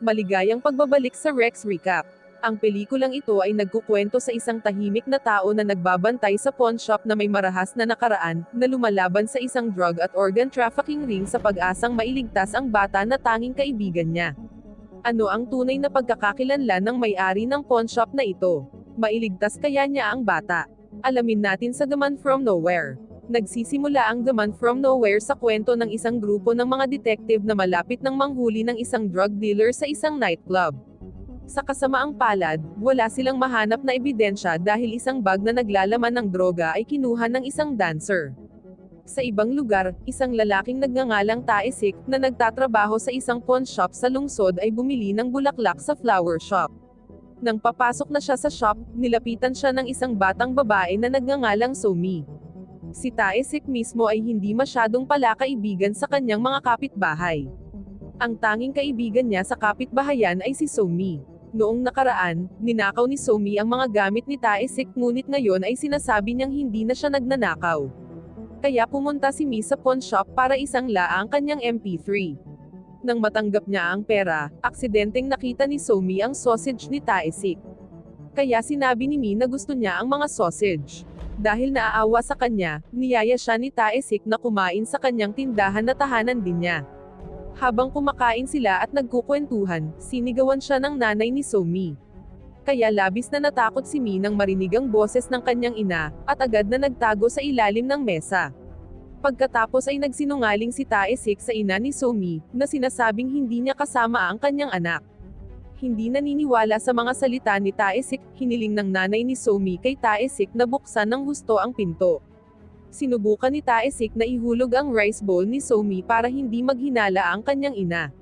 Maligayang pagbabalik sa Rex Recap. Ang pelikulang ito ay nagkukwento sa isang tahimik na tao na nagbabantay sa pawn shop na may marahas na nakaraan, na lumalaban sa isang drug at organ trafficking ring sa pag-asang mailigtas ang bata na tanging kaibigan niya. Ano ang tunay na pagkakakilanlan ng may-ari ng pawn shop na ito? Mailigtas kaya niya ang bata? Alamin natin sa The Man From Nowhere. Nagsisimula ang The Man From Nowhere sa kwento ng isang grupo ng mga detective na malapit ng manghuli ng isang drug dealer sa isang nightclub. Sa kasamaang palad, wala silang mahanap na ebidensya dahil isang bag na naglalaman ng droga ay kinuha ng isang dancer. Sa ibang lugar, isang lalaking nagngangalang Taesik na nagtatrabaho sa isang pawn shop sa lungsod ay bumili ng bulaklak sa flower shop. Nang papasok na siya sa shop, nilapitan siya ng isang batang babae na nagngangalang Somi. Si Taesik mismo ay hindi masyadong palakaibigan sa kanyang mga kapitbahay. Ang tanging kaibigan niya sa kapitbahayan ay si Somi. Noong nakaraan, ninakaw ni Somi ang mga gamit ni Taesik ngunit ngayon ay sinasabi niyang hindi na siya nagnanakaw. Kaya pumunta si Mi sa pawn shop para isang la ang kanyang MP3. Nang matanggap niya ang pera, aksidenteng nakita ni Somi ang sausage ni Taesik. Kaya sinabi ni Mi na gusto niya ang mga sausage. Dahil naaawa sa kanya, niyaya siya ni Taesik na kumain sa kanyang tindahan na tahanan din niya. Habang kumakain sila at nagkukwentuhan, sinigawan siya ng nanay ni Somi. Kaya labis na natakot si Mi nang marinig ang boses ng kanyang ina, at agad na nagtago sa ilalim ng mesa. Pagkatapos ay nagsinungaling si Taesik sa ina ni Somi, na sinasabing hindi niya kasama ang kanyang anak. Hindi naniniwala sa mga salita ni Taesik, hiniling ng nanay ni Somi kay Taesik na buksan ng husto ang pinto. Sinubukan ni Taesik na ihulog ang rice bowl ni Somi para hindi maghinala ang kanyang ina.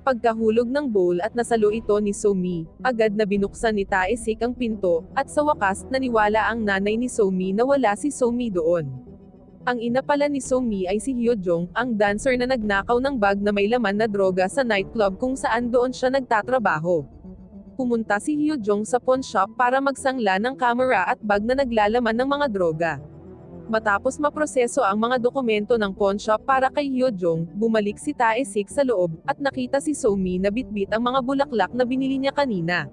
Pagkahulog ng bowl at nasalo ito ni Somi, agad na binuksan ni Taesik ang pinto, at sa wakas, naniwala ang nanay ni Somi na wala si Somi doon. Ang ina pala ni Somi ay si Hyojong, ang dancer na nagnakaw ng bag na may laman na droga sa nightclub kung saan doon siya nagtatrabaho. Pumunta si Hyojong sa pawn shop para magsangla ng kamera at bag na naglalaman ng mga droga. Matapos maproseso ang mga dokumento ng pawn shop para kay Hyojong, bumalik si Taesik sa loob, at nakita si Somi na bitbit ang mga bulaklak na binili niya kanina.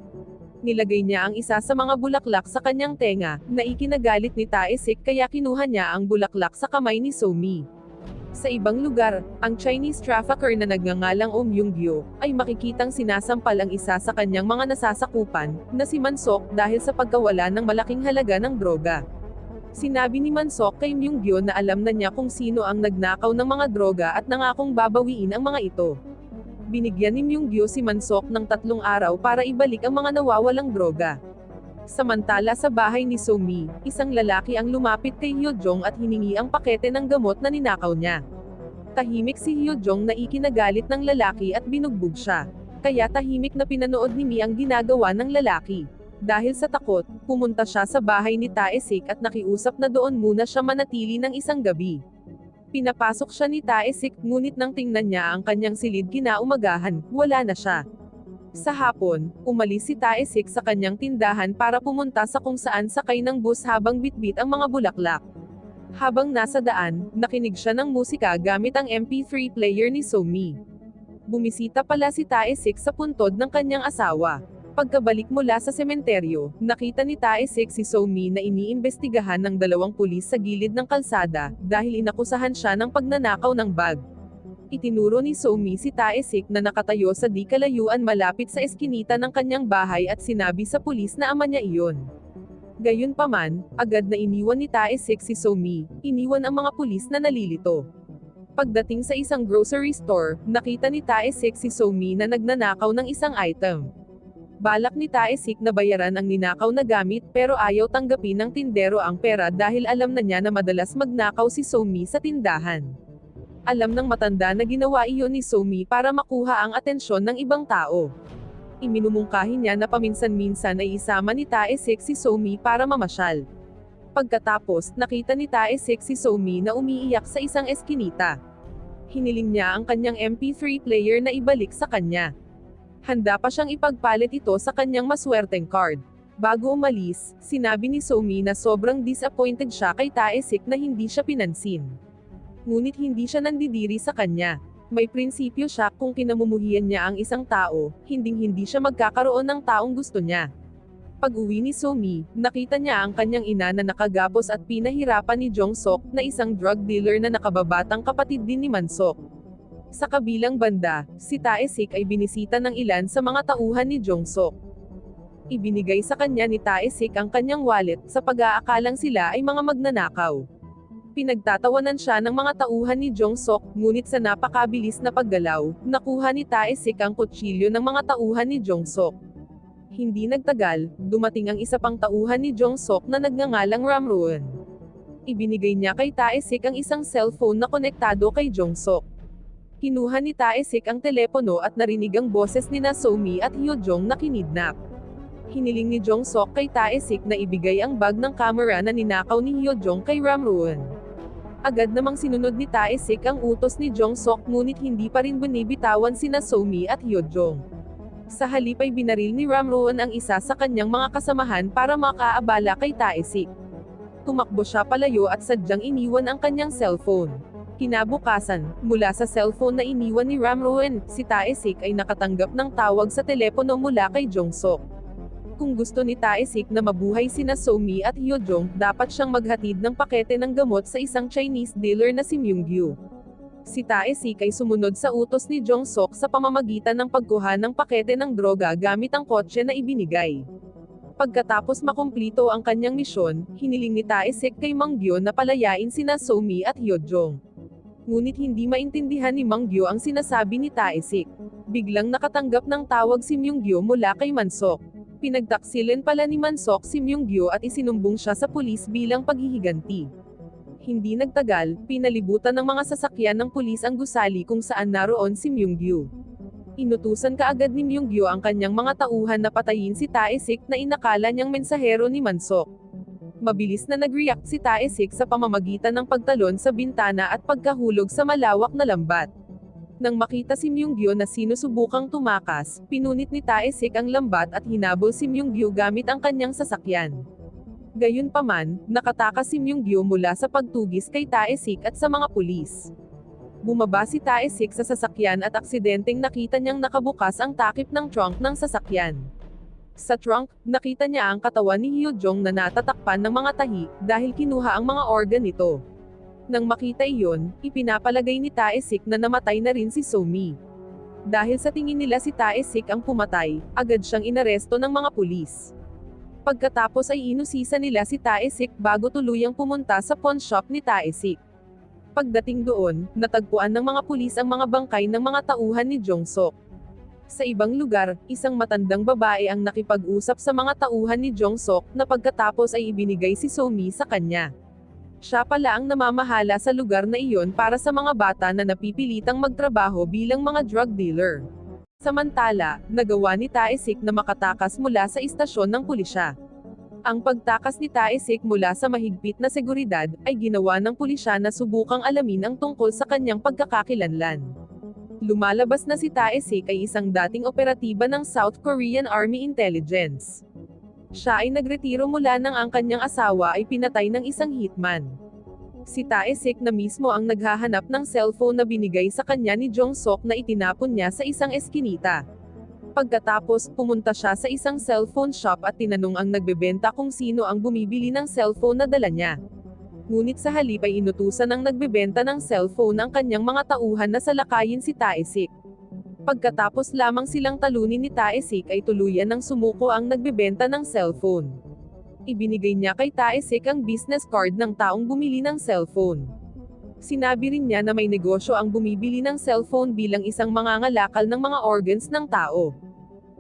Nilagay niya ang isa sa mga bulaklak sa kanyang tenga, na ikinagalit ni Taesik kaya kinuha niya ang bulaklak sa kamay ni Somi. Sa ibang lugar, ang Chinese trafficker na nagngangalang Om Yung-gyo, ay makikitang sinasampal ang isa sa kanyang mga nasasakupan, na si Mansok dahil sa pagkawala ng malaking halaga ng droga. Sinabi ni Mansok kay Myung-gyo na alam na niya kung sino ang nagnakaw ng mga droga at nangakong babawiin ang mga ito. Binigyan ni Myung-gyo si Mansok ng tatlong araw para ibalik ang mga nawawalang droga. Samantala sa bahay ni Somi, isang lalaki ang lumapit kay Hyojong at hiningi ang pakete ng gamot na ninakaw niya. Tahimik si Hyojong na ikinagalit ng lalaki at binugbog siya. Kaya tahimik na pinanood ni Mi ang ginagawa ng lalaki. Dahil sa takot, pumunta siya sa bahay ni Taesik at nakiusap na doon muna siya manatili ng isang gabi. Pinapasok siya ni Taesik, ngunit nang tingnan niya ang kanyang silid kinaumagahan, wala na siya. Sa hapon, umalis si Taesik sa kanyang tindahan para pumunta sa kung saan sakay ng bus habang bitbit ang mga bulaklak. Habang nasa daan, nakinig siya ng musika gamit ang MP3 player ni Somi. Bumisita pala si Taesik sa puntod ng kanyang asawa. Pagkabalik mula sa sementeryo, nakita ni Taesik si Somi na iniimbestigahan ng dalawang pulis sa gilid ng kalsada, dahil inakusahan siya ng pagnanakaw ng bag. Itinuro ni Somi si Taesik na nakatayo sa di kalayuan malapit sa eskinita ng kanyang bahay at sinabi sa pulis na ama niya iyon. Gayunpaman, agad na iniwan ni Taesik si Somi, iniwan ang mga pulis na nalilito. Pagdating sa isang grocery store, nakita ni Taesik si Somi na nagnanakaw ng isang item. Balak ni Taesik na bayaran ang ninakaw na gamit pero ayaw tanggapin ng tindero ang pera dahil alam na niya na madalas magnakaw si Somi sa tindahan. Alam ng matanda na ginawa iyon ni Somi para makuha ang atensyon ng ibang tao. Iminumungkahi niya na paminsan-minsan ay isama ni Taesik si Somi para mamasyal. Pagkatapos, nakita ni Taesik si Somi na umiiyak sa isang eskinita. Hiniling niya ang kanyang MP3 player na ibalik sa kanya. Handa pa siyang ipagpalit ito sa kanyang maswerteng card. Bago umalis, sinabi ni Somi na sobrang disappointed siya kay Taesik na hindi siya pinansin. Ngunit hindi siya nandidiri sa kanya. May prinsipyo siya kung kinamumuhian niya ang isang tao, hinding-hindi siya magkakaroon ng taong gusto niya. Pag uwi ni Somi, nakita niya ang kanyang ina na nakagapos at pinahirapan ni Jong Sok na isang drug dealer na nakababatang kapatid din ni Mansok. Sa kabilang banda, si Taesik ay binisita ng ilan sa mga tauhan ni Jong Sok. Ibinigay sa kanya ni Taesik ang kanyang wallet sa pag-aakalang sila ay mga magnanakaw. Pinagtatawanan siya ng mga tauhan ni Jong Sok, ngunit sa napakabilis na paggalaw, nakuha ni Taesik ang kutsilyo ng mga tauhan ni Jong Sok. Hindi nagtagal, dumating ang isa pang tauhan ni Jong Sok na nagngangalang Ramruan. Ibinigay niya kay Taesik ang isang cellphone na konektado kay Jong Sok. Kinuha ni Taesik ang telepono at narinig ang boses ni na Somi at Hyojong na kinidnap. Hiniling ni Jong Sok kay Taesik na ibigay ang bag ng camera na ninakaw ni Hyojong kay Ramruan. Agad namang sinunod ni Taesik ang utos ni Jong Sok ngunit hindi pa rin binibitawan sina Somi at Hyojong. Sa halip ay binaril ni Ramroan ang isa sa kanyang mga kasamahan para makaabala kay Taesik. Tumakbo siya palayo at sadyang iniwan ang kanyang cellphone. Kinabukasan, mula sa cellphone na iniwan ni Ramroan, si Taesik ay nakatanggap ng tawag sa telepono mula kay Jong Sok. Kung gusto ni Taesik na mabuhay sina Somi at Hyojong, dapat siyang maghatid ng pakete ng gamot sa isang Chinese dealer na si Myungyu. Si Taesik ay sumunod sa utos ni Jong Sok sa pamamagitan ng pagkuha ng pakete ng droga gamit ang kotse na ibinigay. Pagkatapos makumplito ang kanyang misyon, hiniling ni Taesik kay Manggyo na palayain sina Somi at Hyojong. Ngunit hindi maintindihan ni Manggyo ang sinasabi ni Taesik. Biglang nakatanggap ng tawag si Myungyo mula kay Mansok. Pinagtaksilin pala ni Mansok si Myungyo at isinumbong siya sa pulis bilang paghihiganti. Hindi nagtagal, pinalibutan ng mga sasakyan ng pulis ang gusali kung saan naroon si Myungyu. Inutusan kaagad ni Myungyu ang kanyang mga tauhan na patayin si Taesik na inakala niyang mensahero ni Mansok. Mabilis na nag-react si Taesik sa pamamagitan ng pagtalon sa bintana at pagkahulog sa malawak na lambat. Nang makita si Myungyu na sinusubukang tumakas, pinunit ni Taesik ang lambat at hinabol si Myungyu gamit ang kanyang sasakyan. Gayunpaman, nakatakas si Myungyu mula sa pagtugis kay Taesik at sa mga pulis. Bumaba si Taesik sa sasakyan at aksidenteng nakita niyang nakabukas ang takip ng trunk ng sasakyan. Sa trunk, nakita niya ang katawan ni Hyojong na natatakpan ng mga tahi, dahil kinuha ang mga organ nito. Nang makita iyon, ipinapalagay ni Taesik na namatay na rin si Somi. Dahil sa tingin nila si Taesik ang pumatay, agad siyang inaresto ng mga pulis. Pagkatapos ay inusisa nila si Taesik bago tuluyang pumunta sa pawn shop ni Taesik. Pagdating doon, natagpuan ng mga pulis ang mga bangkay ng mga tauhan ni Jongsok. Sa ibang lugar, isang matandang babae ang nakipag-usap sa mga tauhan ni Jongsok na pagkatapos ay ibinigay si Somi sa kanya. Siya pala ang namamahala sa lugar na iyon para sa mga bata na napipilitang magtrabaho bilang mga drug dealer. Samantala, nagawa ni Taesik na makatakas mula sa istasyon ng pulisya. Ang pagtakas ni Taesik mula sa mahigpit na seguridad, ay ginawa ng pulisya na subukang alamin ang tungkol sa kanyang pagkakakilanlan. Lumalabas na si Taesik ay isang dating operatiba ng South Korean Army Intelligence. Siya ay nagretiro mula nang ang kanyang asawa ay pinatay ng isang hitman. Si Taesik na mismo ang naghahanap ng cellphone na binigay sa kanya ni Jong Sok na itinapon niya sa isang eskinita. Pagkatapos, pumunta siya sa isang cellphone shop at tinanong ang nagbebenta kung sino ang bumibili ng cellphone na dala niya. Ngunit sa halip ay inutusan ng nagbebenta ng cellphone ang kanyang mga tauhan na salakayin si Taesik. Pagkatapos lamang silang talunin ni Taesik ay tuluyan ng sumuko ang nagbebenta ng cellphone. Ibinigay niya kay Taesik ang business card ng taong bumili ng cellphone. Sinabi rin niya na may negosyo ang bumibili ng cellphone bilang isang mangangalakal ng mga organs ng tao.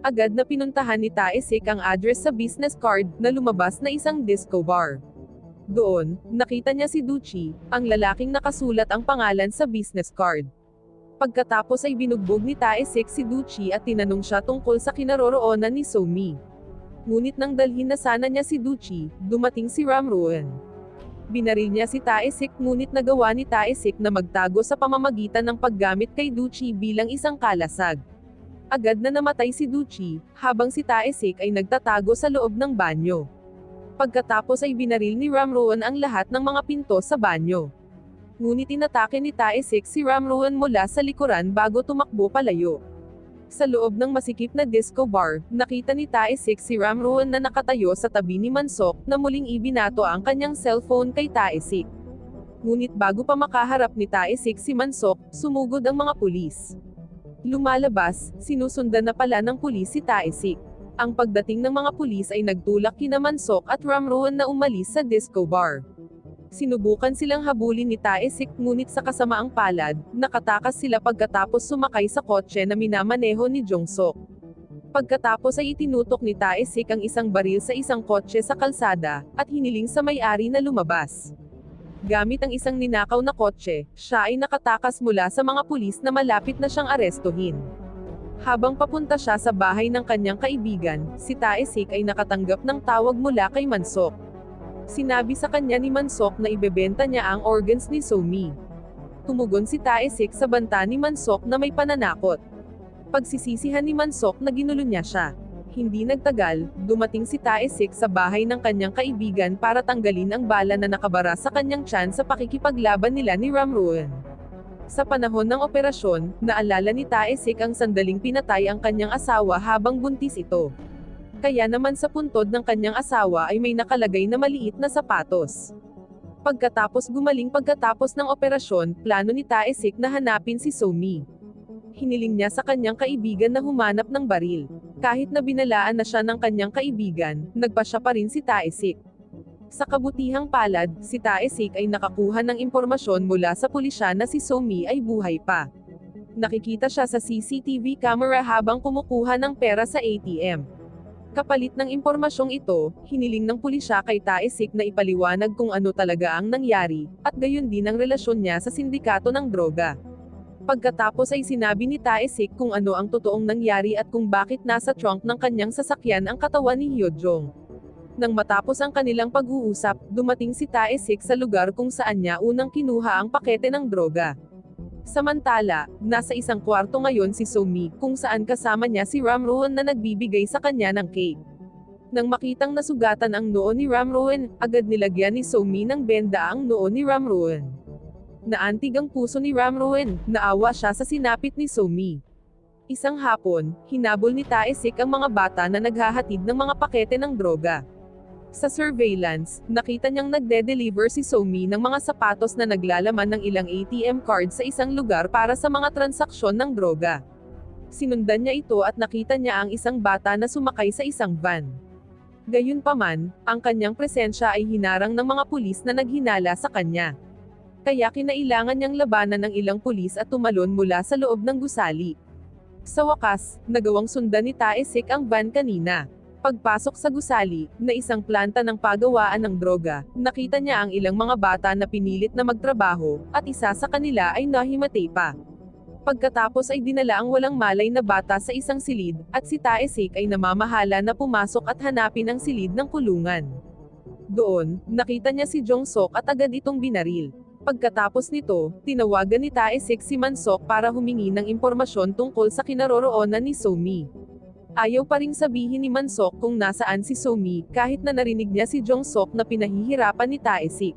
Agad na pinuntahan ni Taesik ang address sa business card na lumabas na isang disco bar. Doon, nakita niya si Duchi, ang lalaking nakasulat ang pangalan sa business card. Pagkatapos ay binugbog ni Taesik si Duchi at tinanong siya tungkol sa kinaroroonan ni Somi. Ngunit nang dalhin na sana niya si Duchi, dumating si Ramruan. Binaril niya si Taesik ngunit nagawa ni Taesik na magtago sa pamamagitan ng paggamit kay Duchi bilang isang kalasag. Agad na namatay si Duchi, habang si Taesik ay nagtatago sa loob ng banyo. Pagkatapos ay binaril ni Ramroan ang lahat ng mga pinto sa banyo. Ngunit inatake ni Taesik si Ramruan mula sa likuran bago tumakbo palayo. Sa loob ng masikip na disco bar, nakita ni Taesik si Ramruan na nakatayo sa tabi ni Mansok na muling ibinato ang kanyang cellphone kay Taesik. Ngunit bago pa makaharap ni Taesik si Mansok, sumugod ang mga pulis. Lumalabas, sinusundan na pala ng pulis si Taesik. Ang pagdating ng mga pulis ay nagtulak kina Mansok at Ramruan na umalis sa disco bar. Sinubukan silang habulin ni Taesik ngunit sa kasamaang palad, nakatakas sila pagkatapos sumakay sa kotse na minamaneho ni Jongsok. Pagkatapos ay itinutok ni Taesik ang isang baril sa isang kotse sa kalsada, at hiniling sa may-ari na lumabas. Gamit ang isang ninakaw na kotse, siya ay nakatakas mula sa mga pulis na malapit na siyang arestuhin. Habang papunta siya sa bahay ng kanyang kaibigan, si Taesik ay nakatanggap ng tawag mula kay Mansok. Sinabi sa kanya ni Mansok na ibebenta niya ang organs ni Somi. Tumugon si Taesik sa banta ni Mansok na may pananakot. Pagsisisihan ni Mansok na ginulo niya siya. Hindi nagtagal, dumating si Taesik sa bahay ng kanyang kaibigan para tanggalin ang bala na nakabara sa kanyang tiyan sa pakikipaglaban nila ni Ramruan. Sa panahon ng operasyon, naalala ni Taesik ang sandaling pinatay ang kanyang asawa habang buntis ito. Kaya naman sa puntod ng kanyang asawa ay may nakalagay na maliit na sapatos. Pagkatapos gumaling pagkatapos ng operasyon, plano ni Taesik na hanapin si Somi. Hiniling niya sa kanyang kaibigan na humanap ng baril. Kahit na binalaan na siya ng kanyang kaibigan, nagpa siya pa rin si Taesik. Sa kabutihang palad, si Taesik ay nakakuha ng impormasyon mula sa pulisya na si Somi ay buhay pa. Nakikita siya sa CCTV camera habang kumukuha ng pera sa ATM. Kapalit ng impormasyong ito, hiniling ng pulisya kay Taesik na ipaliwanag kung ano talaga ang nangyari, at gayon din ang relasyon niya sa sindikato ng droga. Pagkatapos ay sinabi ni Taesik kung ano ang totoong nangyari at kung bakit nasa trunk ng kanyang sasakyan ang katawan ni Hyojong. Nang matapos ang kanilang pag-uusap, dumating si Taesik sa lugar kung saan niya unang kinuha ang pakete ng droga. Samantala, nasa isang kwarto ngayon si Somi, kung saan kasama niya si Ramroan na nagbibigay sa kanya ng cake. Nang makitang nasugatan ang noo ni Ramroan, agad nilagyan ni Somi ng benda ang noo ni Ramroan. Naantig ang puso ni Ramroan, naawa siya sa sinapit ni Somi. Isang hapon, hinabol ni Taesik ang mga bata na naghahatid ng mga pakete ng droga. Sa surveillance, nakita niyang nagde-deliver si Somi ng mga sapatos na naglalaman ng ilang ATM card sa isang lugar para sa mga transaksyon ng droga. Sinundan niya ito at nakita niya ang isang bata na sumakay sa isang van. Gayunpaman, ang kanyang presensya ay hinarang ng mga pulis na naghinala sa kanya. Kaya kinailangan niyang labanan ng ilang pulis at tumalon mula sa loob ng gusali. Sa wakas, nagawang sundan ni Taesik ang van kanina. Pagpasok sa gusali, na isang planta ng pagawaan ng droga, nakita niya ang ilang mga bata na pinilit na magtrabaho, at isa sa kanila ay nahimatay pa. Pagkatapos ay dinala ang walang malay na bata sa isang silid, at si Taesik ay namamahala na pumasok at hanapin ang silid ng kulungan. Doon, nakita niya si Jongsok at agad itong binaril. Pagkatapos nito, tinawagan ni Taesik si Mansok para humingi ng impormasyon tungkol sa kinaroroonan ni Somi. Ayaw pa ring sabihin ni Mansok kung nasaan si Somi, kahit na narinig niya si Jongsok na pinahihirapan ni Taesik.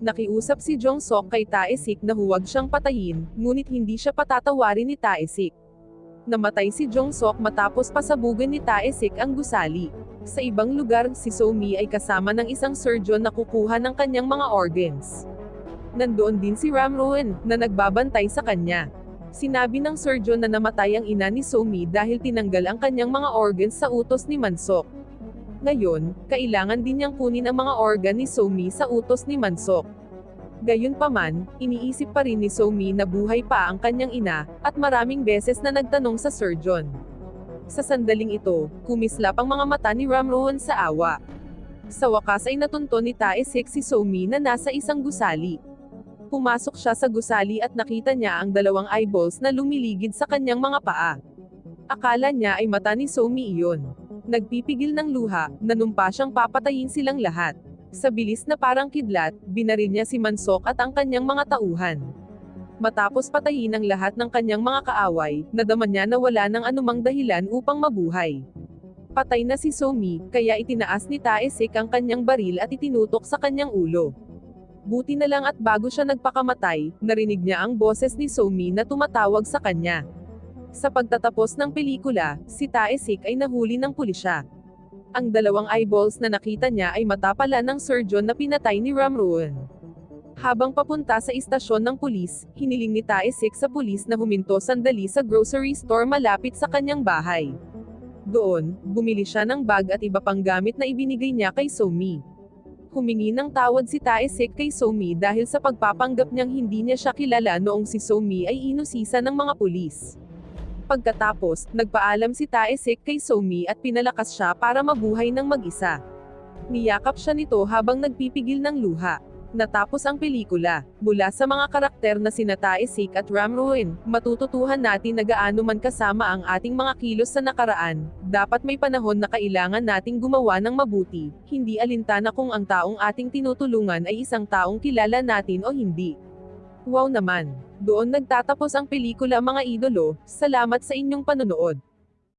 Nakiusap si Jongsok kay Taesik na huwag siyang patayin, ngunit hindi siya patatawarin ni Taesik. Namatay si Jongsok matapos pasabugan ni Taesik ang gusali. Sa ibang lugar, si Somi ay kasama ng isang surgeon na kukuha ng kanyang mga organs. Nandoon din si Ramroen, na nagbabantay sa kanya. Sinabi ng surgeon na namatay ang ina ni Somi dahil tinanggal ang kanyang mga organs sa utos ni Mansok. Ngayon, kailangan din niyang kunin ang mga organ ni Somi sa utos ni Mansok. Gayunpaman, iniisip pa rin ni Somi na buhay pa ang kanyang ina, at maraming beses na nagtanong sa surgeon. Sa sandaling ito, kumislap ang mga mata ni Ramroon sa awa. Sa wakas ay natunto ni Taesik si Somi na nasa isang gusali. Pumasok siya sa gusali at nakita niya ang dalawang eyeballs na lumiligid sa kanyang mga paa. Akala niya ay mata ni Somi iyon. Nagpipigil ng luha, nanumpa siyang papatayin silang lahat. Sa bilis na parang kidlat, binaril niya si Mansok at ang kanyang mga tauhan. Matapos patayin ang lahat ng kanyang mga kaaway, nadaman niya na wala ng anumang dahilan upang mabuhay. Patay na si Somi, kaya itinaas ni Taesik ang kanyang baril at itinutok sa kanyang ulo. Buti na lang at bago siya nagpakamatay, narinig niya ang boses ni Somi na tumatawag sa kanya. Sa pagtatapos ng pelikula, si Taesik ay nahuli ng pulisya. Ang dalawang eyeballs na nakita niya ay mata pala ng surgeon na pinatay ni Ramruan. Habang papunta sa istasyon ng pulis, hiniling ni Taesik sa pulis na huminto sandali sa grocery store malapit sa kanyang bahay. Doon, bumili siya ng bag at iba pang gamit na ibinigay niya kay Somi. Humingi ng tawad si Taesik kay Somi dahil sa pagpapanggap niyang hindi niya siya kilala noong si Somi ay inusisa ng mga pulis. Pagkatapos, nagpaalam si Taesik kay Somi at pinalakas siya para mabuhay ng mag-isa. Niyakap siya nito habang nagpipigil ng luha. Natapos ang pelikula, mula sa mga karakter na sina Taesik at Ramruin, matututuhan natin na gaano man kasama ang ating mga kilos sa nakaraan, dapat may panahon na kailangan nating gumawa ng mabuti, hindi alintana kung ang taong ating tinutulungan ay isang taong kilala natin o hindi. Wow naman! Doon nagtatapos ang pelikula mga idolo, salamat sa inyong panonood.